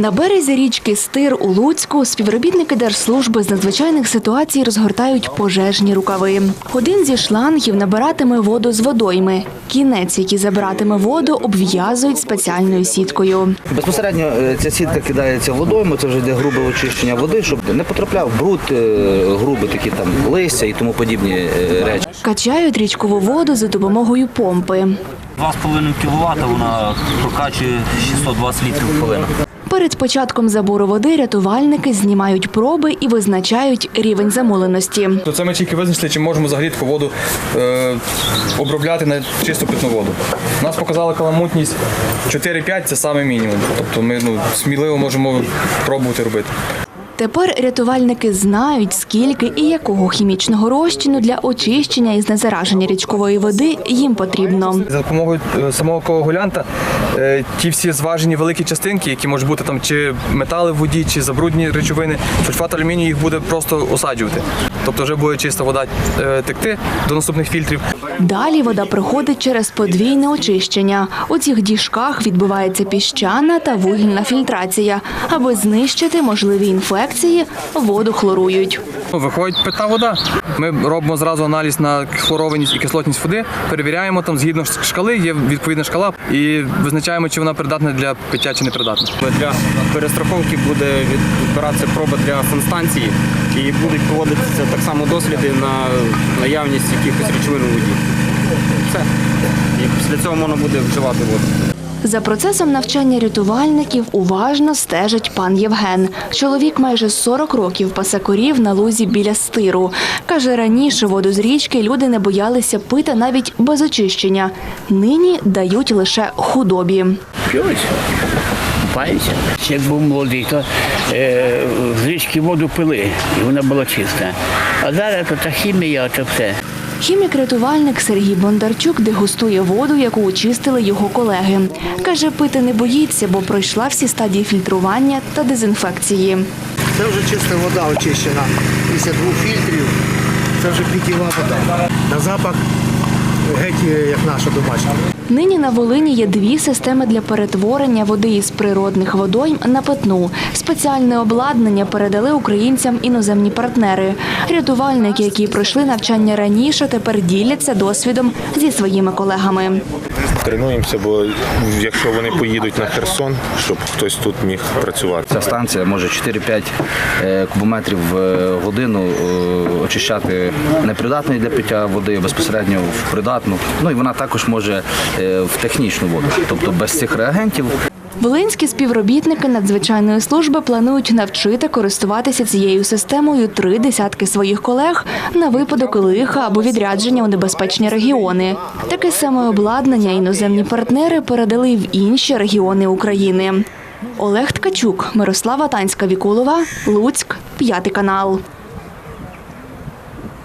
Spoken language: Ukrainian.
На березі річки Стир у Луцьку співробітники Держслужби з надзвичайних ситуацій розгортають пожежні рукави. Один зі шлангів набиратиме воду з водойми. Кінець, який забиратиме воду, обв'язують спеціальною сіткою. Безпосередньо е, ця сітка кидається водойму, це вже йде грубе очищення води, щоб не потрапляв бруд, е, грубі такі там листя і тому подібні е, речі. Качають річкову воду за допомогою помпи. 2,5 кВт вона прокачує 620 літрів в хвилину. Перед початком забору води рятувальники знімають проби і визначають рівень замоленості. Це ми тільки визначили, чи можемо взагалі таку воду е, обробляти на чисту питну воду. Нас показала каламутність 4-5 це саме мінімум. Тобто ми ну, сміливо можемо пробувати робити. Тепер рятувальники знають, скільки і якого хімічного розчину для очищення і знезараження річкової води їм потрібно. За допомогою е, самого коагулянта е, ті всі зважені великі частинки, які можуть бути там чи метали в воді, чи забрудні речовини, сульфат алюмінію їх буде просто осаджувати. Тобто вже буде чиста вода е, текти до наступних фільтрів. Далі вода проходить через подвійне очищення. У цих діжках відбувається піщана та вугільна фільтрація. Аби знищити можливі інфекції, воду хлорують. Виходить питна вода. Ми робимо зразу аналіз на хлорованість і кислотність води, перевіряємо там згідно шкали, є відповідна шкала, і визначаємо, чи вона придатна для пиття чи не придатна. Для перестраховки буде відбиратися проба для санстанції і будуть проводитися так само досліди на наявність якихось речовин у воді. Все. І після цього можна буде вживати воду. За процесом навчання рятувальників уважно стежить пан Євген. Чоловік майже 40 років пасе корів на лузі біля стиру. Каже, раніше воду з річки люди не боялися пити навіть без очищення. Нині дають лише худобі. П'ють, купаються. Як був молодий, то е, з річки воду пили, і вона була чиста. А зараз то та хімія, то все. Хімік-рятувальник Сергій Бондарчук дегустує воду, яку очистили його колеги. Каже, пити не боїться, бо пройшла всі стадії фільтрування та дезінфекції. Це вже чиста вода очищена. Після двох фільтрів це вже питєва вода. На запах геть е, як наша домашня. Нині на Волині є дві системи для перетворення води із природних водойм на питну. Спеціальне обладнання передали українцям іноземні партнери. Рятувальники, які пройшли навчання раніше, тепер діляться досвідом зі своїми колегами. Тренуємося, бо якщо вони поїдуть на Херсон, щоб хтось тут міг працювати. Ця станція може 4-5 е, кубометрів в годину е, очищати непридатної для пиття води безпосередньо в придатну. Ну і вона також може е, в технічну воду, тобто без цих реагентів Волинські співробітники надзвичайної служби планують навчити користуватися цією системою три десятки своїх колег на випадок лиха або відрядження у небезпечні регіони. Таке саме обладнання іноземні партнери передали в інші регіони України. Олег Ткачук, Мирослава Танська Вікулова, Луцьк, п'ятий канал.